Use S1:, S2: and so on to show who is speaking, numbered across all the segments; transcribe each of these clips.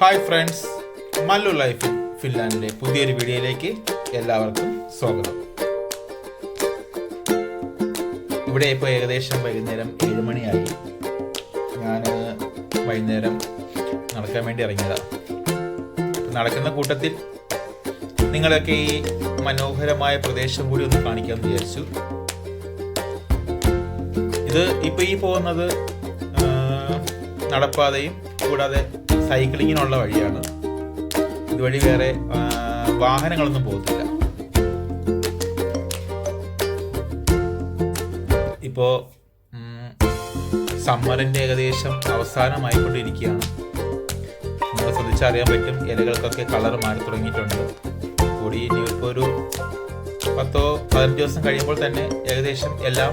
S1: Hi friends Mallu life in ഫിൻലാൻഡിലെ പുതിയൊരു വീഡിയോയിലേക്ക് എല്ലാവർക്കും സ്വാഗതം. ഇവിടെ ഇപ്പോൾ ഏകദേശം വൈകുന്നേരം ഏഴ് മണിയായി. ഞാൻ വൈകുന്നേരം നടക്കാൻ വേണ്ടി ഇറങ്ങിയതാണ് നടക്കുന്ന കൂട്ടത്തിൽ നിങ്ങളൊക്കെ ഈ മനോഹരമായ പ്രദേശം കൂടി ഒന്ന് കാണിക്കാമെന്ന് വിചാരിച്ചു. ഇത് ഇപ്പോൾ ഈ പോകുന്നത് നടപ്പാതയും കൂടാതെ സൈക്ലിങ്ങിനുള്ള വഴിയാണ്. ഇതുവഴി വേറെ വാഹനങ്ങളൊന്നും പോകത്തില്ല. ഇപ്പോൾ സമ്മറിന്റെ ഏകദേശം അവസാനമായിക്കൊണ്ടിരിക്കുകയാണ്. നമുക്ക് ശ്രദ്ധിച്ചറിയാൻ പറ്റും ഇലകൾക്കൊക്കെ കളർ മാറി തുടങ്ങിയിട്ടുണ്ട്. കൂടി ഇനി ഇപ്പോൾ ഒരു പത്തോ പതിനഞ്ച് ദിവസം കഴിയുമ്പോൾ തന്നെ ഏകദേശം എല്ലാം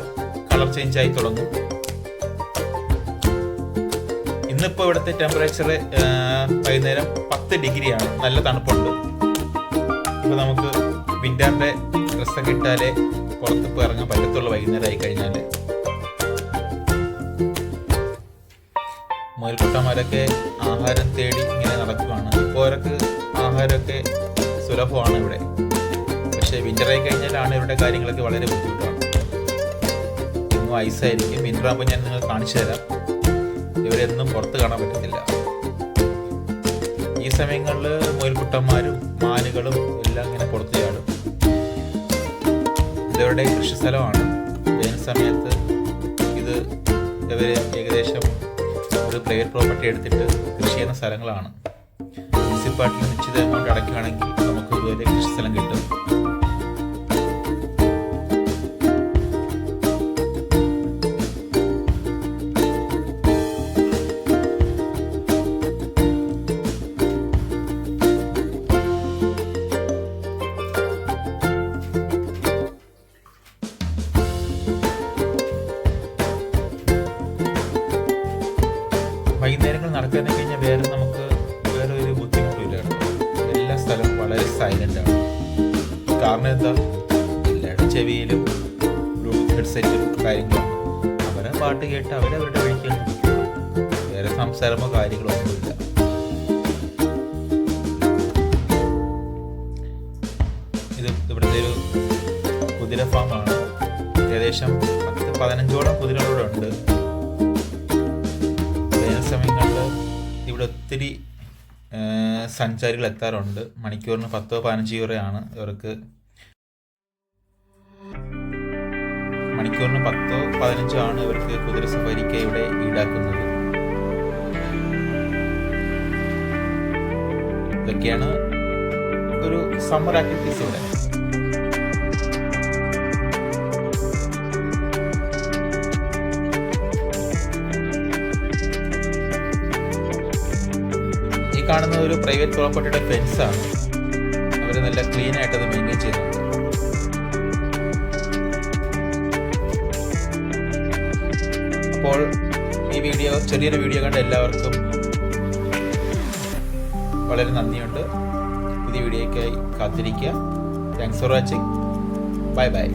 S1: കളർ ചേഞ്ച് ആയി തുടങ്ങും. ഇന്നിപ്പോൾ ഇവിടുത്തെ ടെമ്പറേച്ചർ വൈകുന്നേരം പത്ത് ഡിഗ്രിയാണ്. നല്ല തണുപ്പുണ്ട്. ഇപ്പോൾ നമുക്ക് വിന്ററിന്റെ ഡ്രസ്സൊക്കെ ഇട്ടാലേ പുറത്ത് പോയി ഇറങ്ങാൻ പറ്റത്തുള്ളൂ വൈകുന്നേരം ആയി കഴിഞ്ഞാൽ മുയൽക്കുട്ടന്മാരൊക്കെ ആഹാരം തേടി ഇങ്ങനെ നടക്കുകയാണ് ഇപ്പോൾ അവർക്ക് ആഹാരമൊക്കെ സുലഭമാണ് ഇവിടെ. പക്ഷേ വിന്ററായി കഴിഞ്ഞാലാണ് ഇവരുടെ കാര്യങ്ങളൊക്കെ വളരെ ബുദ്ധിമുട്ടാണ്. ഇന്നും ഐസായിരിക്കും. വിന്ററാകുമ്പോൾ ഞാൻ നിങ്ങൾ കാണിച്ചു തരാം. ഇവരെന്നും പുറത്ത് കാണാൻ പറ്റത്തില്ല. ഈ സമയങ്ങളിൽ മുയൽക്കുട്ടന്മാരും മാനുകളും എല്ലാം ഇങ്ങനെ പുറത്ത് ചാടും. ഇതവരുടെ കൃഷി സ്ഥലമാണ്. വേനൽ സമയത്ത് ഇത് ഇവർ ഏകദേശം ഒരു പ്രൈവറ്റ് പ്രോപ്പർട്ടി എടുത്തിട്ട് കൃഷി ചെയ്യുന്ന സ്ഥലങ്ങളാണ്. മുനിസിപ്പാലിറ്റി നിശ്ചിത എമൗണ്ട് അടയ്ക്കുകയാണെങ്കിൽ നമുക്ക് ഇതുവരെ കൃഷി സ്ഥലം കിട്ടും. വൈകുന്നേരങ്ങൾ നടക്കാൻ കഴിഞ്ഞാൽ വേറെ നമുക്ക് വേറെ ഒരു ബുദ്ധിമുട്ടില്ല എല്ലാ സ്ഥലവും വളരെ സൈലന്റ് ആണ്. കാരണം എന്താ? എല്ലാവരുടെ ചെവിയിലും ബ്ലൂടൂത്ത് ഹെഡ്സെറ്റും കാര്യങ്ങളും അവരെ പാട്ട് കേട്ട് അവരവരുടെ വഴിക്ക് വേറെ സംസാരമോ കാര്യങ്ങളോ ഒന്നുമില്ല. ഇത് ഇവിടുത്തെ ഒരു കുതിര ഫാമാണ് ഏകദേശം പത്ത് പതിനഞ്ചോളം കുതിരകളൂടെ സമയങ്ങളിൽ ഇവിടെ ഒത്തിരി സഞ്ചാരികൾ എത്താറുണ്ട്. മണിക്കൂറിന് പത്തോ പതിനഞ്ച് യൂറോയാണ് ഇവർക്ക്. മണിക്കൂറിന് പത്തോ പതിനഞ്ചോ ആണ് ഇവർക്ക് കുതിര സഫാരിക്ക് ഇവിടെ ഈടാക്കുന്നത്. ഇതൊക്കെയാണ് ഒരു സമ്മർ ആക്ടിവിറ്റീസ് ഇവിടെ. ഈ കാണുന്ന ഒരു പ്രൈവറ്റ് പ്രോപ്പർട്ടിയുടെ ഫെൻസ് ആണ്. അവർ നല്ല ക്ലീൻ ആയിട്ട് അത് മെയിന്റെയിൻ ചെയ്യുന്നുണ്ട്. അപ്പോൾ ഈ വീഡിയോ ചെറിയൊരു വീഡിയോ കണ്ട എല്ലാവർക്കും വളരെ നന്ദിയുണ്ട്. പുതിയ വീഡിയോയ്ക്കായി കാത്തിരിക്കുക. Thanks for watching bye bye